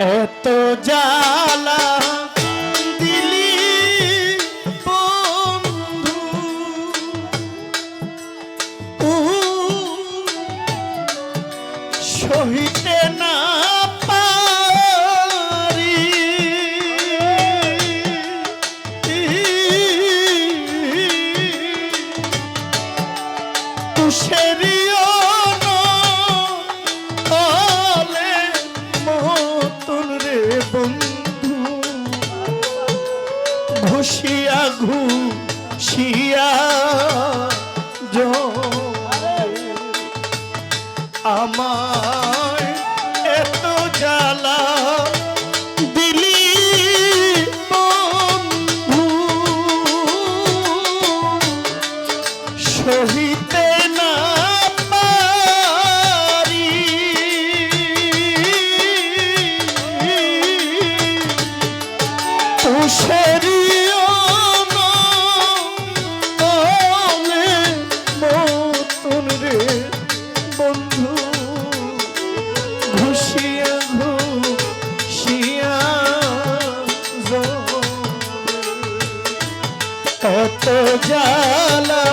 এত জ্বালা I'm Rama কত জ্বালা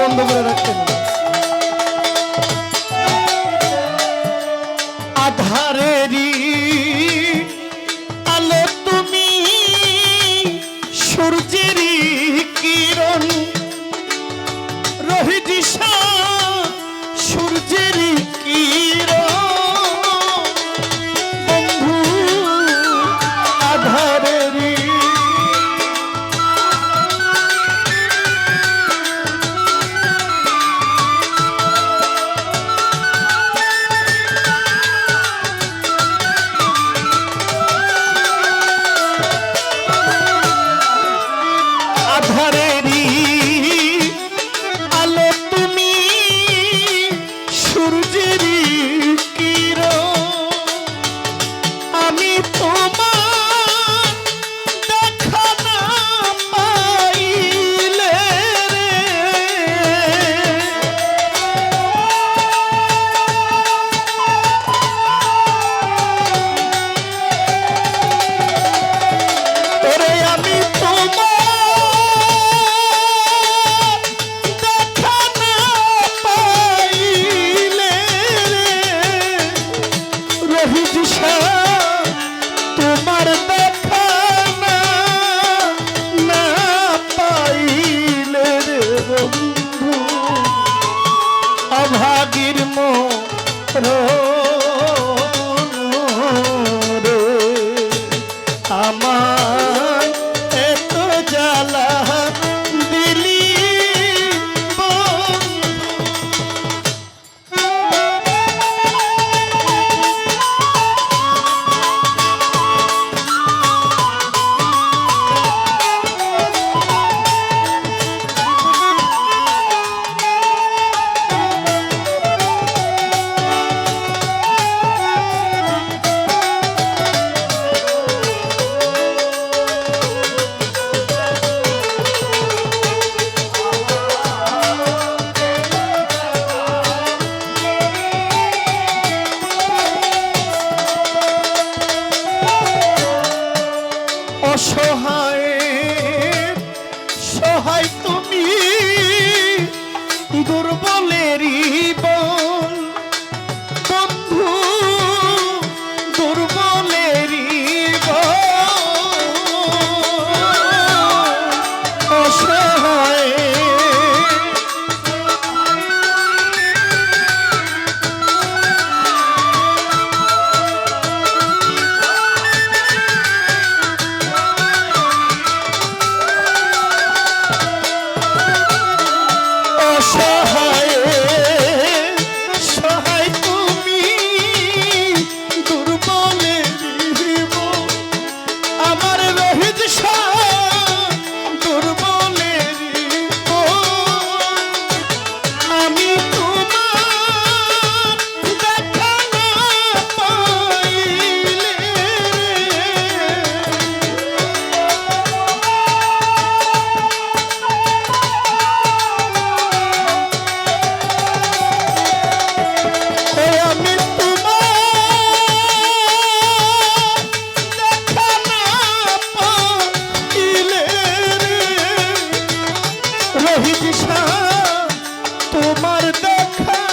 বন্ধ করে রাখতেন and. দেখা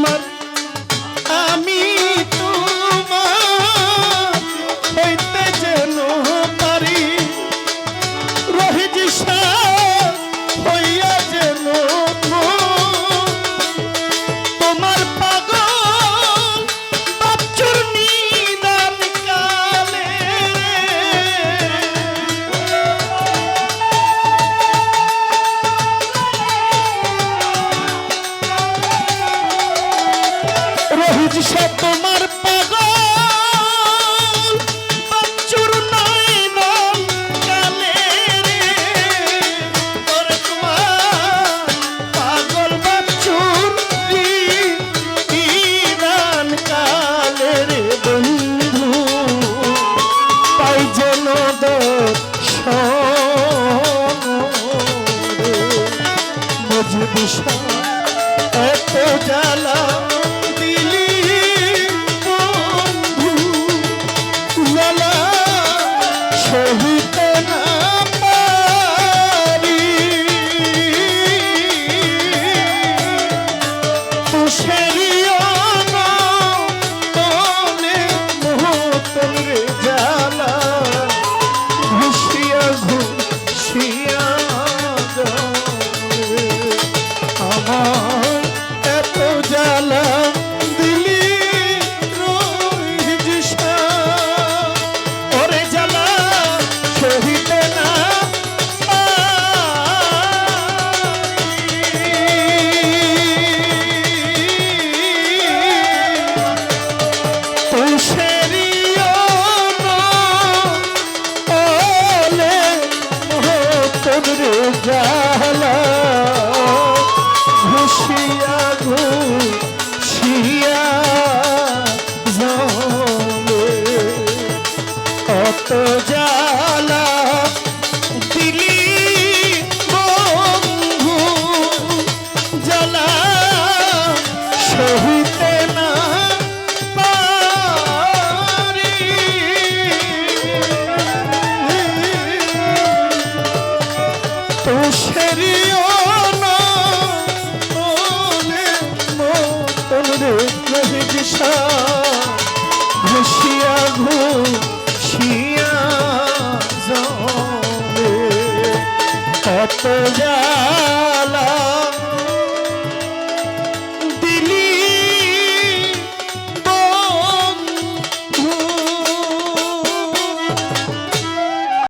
আমার দর্শন এত জ্বালা। जाहला ঘুষিয়া কত যা